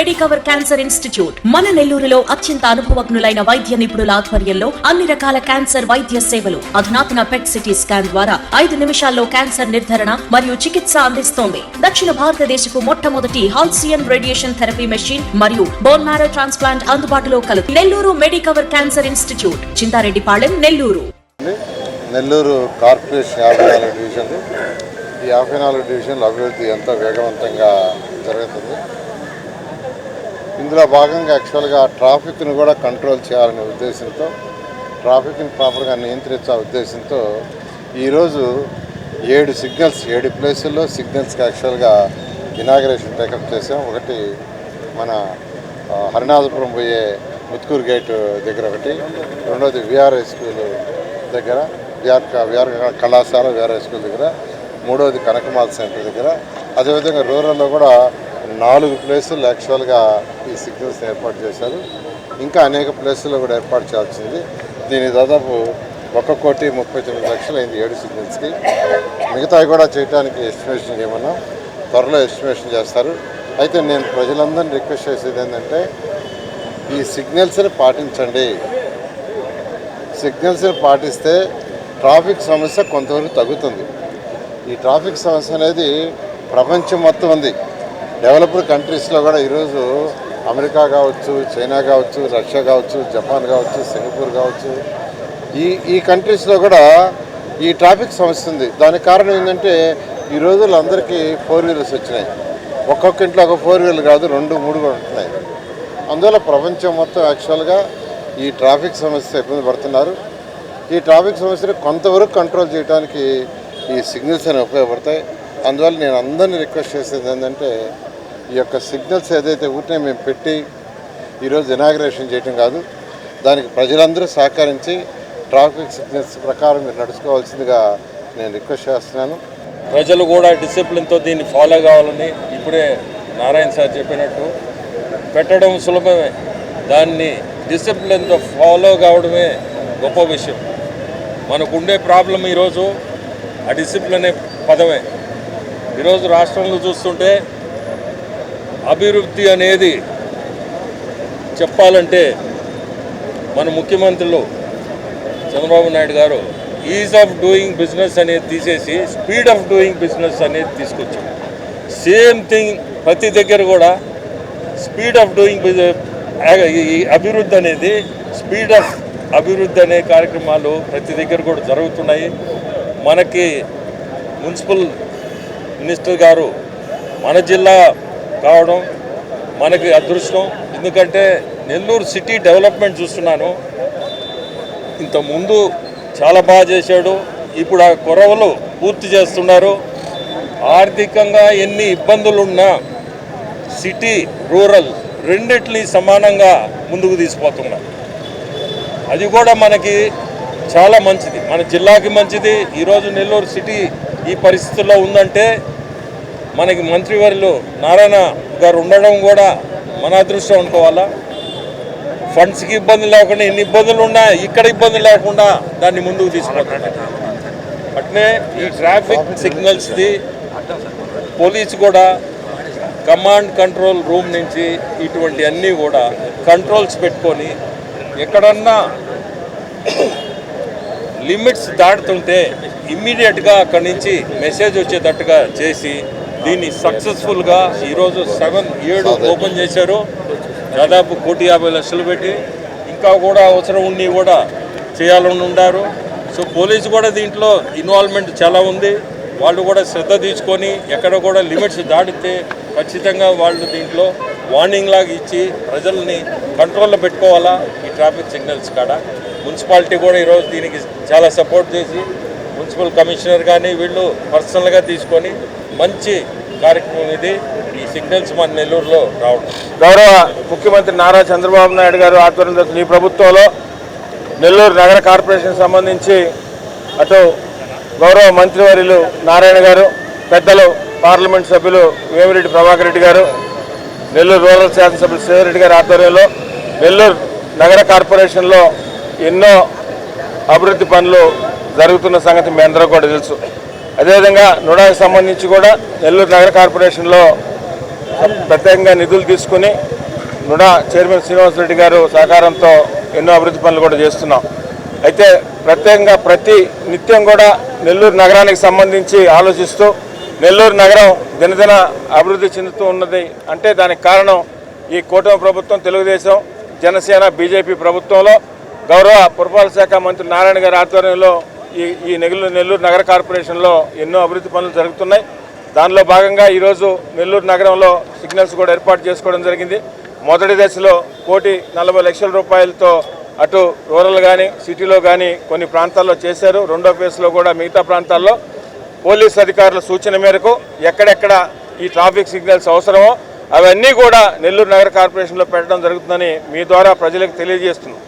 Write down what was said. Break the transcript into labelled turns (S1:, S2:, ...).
S1: Medicover cancer institute మన నెల్లూరులో అత్యంత అనుభవజ్ఞులైన వైద్య నిపుణుల ఆధ్వర్యంలో అన్ని రకాల క్యాన్సర్ వైద్య సేవలు అధునాతన పెట్ సిటీ స్కాన్ ద్వారా ఐదు నిమిషాల్లో క్యాన్సర్ నిర్ధారణ మరియు చికిత్స అందిస్తోంది. దక్షిణ భారతదేశపు మొట్టమొదటి హాల్సియన్ రేడియేషన్ థెరపీ మెషిన్ మరియు బోన్ మ్యారో ట్రాన్స్ప్లాంట్ అందుబాటులో కలదు Nellore Medicover cancer institute Chintareddypalem Nellore.
S2: Nellore corporation యాభై నాలుగు డివిజన్లు. ఈ యాభై నాలుగు డివిజన్లు అభివృద్ధి ఎంతో వేగవంతంగా జరుగుతుంది. ఇందులో భాగంగా యాక్చువల్గా ట్రాఫిక్ను కూడా కంట్రోల్ చేయాలనే ఉద్దేశంతో ట్రాఫిక్ని ప్రాపర్గా నియంత్రించే ఉద్దేశంతో ఈరోజు ఏడు సిగ్నల్స్ ఏడు ప్లేసుల్లో సిగ్నల్స్కి యాక్చువల్గా ఇనాగరేషన్ టేకప్ చేసాం ఒకటి మన హరినాథపురం పోయే ముత్కూరు గేట్ దగ్గర ఒకటి. రెండోది విఆర్ హై స్కూల్ దగ్గర విఆర్ విఆర్ కళాశాల విఆర్ హై స్కూల్ దగ్గర. మూడోది కనకమాల సెంటర్ దగ్గర. అదేవిధంగా రూరల్లో కూడా నాలుగు ప్లేసులు యాక్చువల్గా ఈ సిగ్నల్స్ ఏర్పాటు చేశారు. ఇంకా అనేక ప్లేసుల్లో కూడా ఏర్పాటు చేయాల్సింది. దీని దాదాపు ఒక కోటి ముప్పై తొమ్మిది లక్షలు అయింది ఏడు సిగ్నల్స్కి. మిగతావి కూడా చేయడానికి ఎస్టిమేషన్ చేయమన్నాం. త్వరలో ఎస్టిమేషన్ చేస్తారు. అయితే నేను ప్రజలందరినీ రిక్వెస్ట్ చేసేది ఏంటంటే ఈ సిగ్నల్స్ని పాటించండి. సిగ్నల్స్ని పాటిస్తే ట్రాఫిక్ సమస్య కొంతవరకు తగ్గుతుంది. ఈ ట్రాఫిక్ సమస్య అనేది ప్రపంచం మొత్తం ఉంది. డెవలప్డ్ కంట్రీస్లో కూడా ఈరోజు అమెరికా కావచ్చు చైనా కావచ్చు రష్యా కావచ్చు జపాన్ కావచ్చు సింగపూర్ కావచ్చు. ఈ ఈ కంట్రీస్లో కూడా ఈ ట్రాఫిక్ సమస్య ఉంది. దానికి కారణం ఏంటంటే ఈ రోజుల్లో అందరికీ ఫోర్ వీలర్స్ వచ్చినాయి. ఒక్కొక్క ఇంట్లో ఒక ఫోర్ వీలర్ కాదు రెండు మూడు కూడా ఉంటున్నాయి. అందువల్ల ప్రపంచం మొత్తం యాక్చువల్గా ఈ ట్రాఫిక్ సమస్య ఇబ్బంది పడుతున్నారు. ఈ ట్రాఫిక్ సమస్యను కొంతవరకు కంట్రోల్ చేయడానికి ఈ సిగ్నల్స్ అనేవి ఉపయోగపడతాయి. అందువల్ల నేను అందరినీ రిక్వెస్ట్ చేసేది ఏంటంటే ఈ యొక్క సిగ్నల్స్ ఏదైతే ఊరినే మేము పెట్టి ఈరోజు ఇనాగ్రేషన్ చేయటం కాదు దానికి ప్రజలందరూ సహకరించి ట్రాఫిక్ సిగ్నల్స్ ప్రకారం మీరు నడుచుకోవాల్సిందిగా నేను రిక్వెస్ట్ చేస్తున్నాను.
S3: ప్రజలు కూడా డిసిప్లిన్తో దీన్ని ఫాలో కావాలని ఇప్పుడే నారాయణ సార్ చెప్పినట్టు పెట్టడం సులభమే. దాన్ని డిసిప్లిన్తో ఫాలో కావడమే గొప్ప విషయం. మనకుండే ప్రాబ్లం ఈరోజు ఆ డిసిప్లిన్ అనే పదమే. ఈరోజు రాష్ట్రంలో చూస్తుంటే అభివృద్ధి అనేది చెప్పాలంటే మన ముఖ్యమంత్రులు చంద్రబాబు నాయుడు గారు ఈజ్ ఆఫ్ డూయింగ్ బిజినెస్ అనేది తీసేసి స్పీడ్ ఆఫ్ డూయింగ్ బిజినెస్ అనేది తీసుకొచ్చాం సేమ్ థింగ్ ప్రతి దగ్గర కూడా స్పీడ్ ఆఫ్ డూయింగ్ ఈ అభివృద్ధి అనేది స్పీడ్ ఆఫ్ అభివృద్ధి అనే కార్యక్రమాలు ప్రతి దగ్గర కూడా జరుగుతున్నాయి. మనకి మున్సిపల్ మినిస్టర్ గారు మన జిల్లా కావడం మనకి అదృష్టం. ఎందుకంటే నెల్లూరు సిటీ డెవలప్మెంట్ చూస్తున్నాను. ఇంత ముందు చాలా బాగా చేశాడు. ఇప్పుడు ఆ కొరవలు పూర్తి చేస్తున్నారు. ఆర్థికంగా ఎన్ని ఇబ్బందులున్నా సిటీ రూరల్ రెండిట్ని సమానంగా ముందుకు తీసుకుపోతున్నారు అది కూడా మనకి చాలా మంచిది. మన జిల్లాకి మంచిది. ఈరోజు నెల్లూరు సిటీ ఈ పరిస్థితుల్లో ఉందంటే మనకి మంత్రివర్యులు నారాయణ గారు ఉండడం కూడా మన అదృష్టం అనుకోవాలా? ఫండ్స్కి ఇబ్బంది లేకుండా ఎన్ని ఇబ్బందులు ఉన్నా ఇక్కడ ఇబ్బంది లేకుండా దాన్ని ముందుకు తీసుకుపోతున్నారు అట్నే ఈ ట్రాఫిక్ సిగ్నల్స్ది పోలీస్ కూడా కమాండ్ కంట్రోల్ రూమ్ నుంచి ఇటువంటి అన్నీ కూడా కంట్రోల్స్ పెట్టుకొని ఎక్కడన్నా లిమిట్స్ దాటుతుంటే ఇమ్మీడియట్గా అక్కడి నుంచి మెసేజ్ వచ్చేటట్టుగా చేసి దీన్ని సక్సెస్ఫుల్గా ఈరోజు సెవెన్ ఏడు ఓపెన్ చేశారు. దాదాపు కోటి యాభై లక్షలు పెట్టి ఇంకా కూడా అవసరం ఉండి కూడా చేయాలని ఉండారు. సో పోలీసు కూడా దీంట్లో ఇన్వాల్వ్మెంట్ చాలా ఉంది. వాళ్ళు కూడా శ్రద్ధ తీసుకొని ఎక్కడ కూడా లిమిట్స్ దాటితే ఖచ్చితంగా వాళ్ళు దీంట్లో వార్నింగ్ లాగా ఇచ్చి ప్రజల్ని కంట్రోల్లో పెట్టుకోవాలా? ఈ ట్రాఫిక్ సిగ్నల్స్ కాడ? మున్సిపాలిటీ కూడా ఈరోజు దీనికి చాలా సపోర్ట్ చేసి మున్సిపల్ కమిషనర్ కానీ వీళ్ళు పర్సనల్గా తీసుకొని మంచి కార్యక్రమం ఇది. ఈ సిగ్నల్స్ మన నెల్లూరులో రావడం.
S4: గౌరవ ముఖ్యమంత్రి నారా చంద్రబాబు నాయుడు గారు ఆధ్వర్యంలో ఈ ప్రభుత్వంలో నెల్లూరు నగర కార్పొరేషన్ సంబంధించి అటు గౌరవ మంత్రివర్యులు నారాయణ గారు పెద్దలు పార్లమెంట్ సభ్యులు వేమిరెడ్డి ప్రభాకర్ రెడ్డి గారు నెల్లూరు రూరల్ శాసనసభ్యులు శివరెడ్డి గారి ఆధ్వర్యంలో నెల్లూరు నగర కార్పొరేషన్లో ఎన్నో అభివృద్ధి పనులు జరుగుతున్న సంగతి మీ అందరూ కూడా తెలుసు. అదేవిధంగా నుడాకి సంబంధించి కూడా నెల్లూరు నగర కార్పొరేషన్లో ప్రత్యేకంగా నిధులు తీసుకుని నుడా చైర్మన్ శ్రీనివాసరెడ్డి గారు సహకారంతో ఎన్నో అభివృద్ధి పనులు కూడా చేస్తున్నాం. అయితే ప్రత్యేకంగా ప్రతి నిత్యం కూడా నెల్లూరు నగరానికి సంబంధించి ఆలోచిస్తూ నెల్లూరు నగరం దినదిన అభివృద్ధి చెందుతూ ఉన్నది అంటే దానికి కారణం ఈ కూటమి ప్రభుత్వం తెలుగుదేశం జనసేన బీజేపీ ప్రభుత్వంలో గౌరవ పురపాలక శాఖ మంత్రి నారాయణ గారి ఆధ్వర్యంలో ఈ ఈ నెల్లూరు నెల్లూరు నగర కార్పొరేషన్లో ఎన్నో అభివృద్ధి పనులు జరుగుతున్నాయి. దానిలో భాగంగా ఈరోజు నెల్లూరు నగరంలో సిగ్నల్స్ కూడా ఏర్పాటు చేసుకోవడం జరిగింది. మొదటి దశలో కోటి నలభై లక్షల రూపాయలతో అటు రూరల్ కానీ సిటీలో కానీ కొన్ని ప్రాంతాల్లో చేశారు. రెండో ఫేజ్లో కూడా మిగతా ప్రాంతాల్లో పోలీస్ అధికారుల సూచన మేరకు ఎక్కడెక్కడ ఈ ట్రాఫిక్ సిగ్నల్స్ అవసరమో అవన్నీ కూడా నెల్లూరు నగర కార్పొరేషన్లో పెట్టడం జరుగుతుందని మీ ద్వారా ప్రజలకు తెలియజేస్తున్నాం.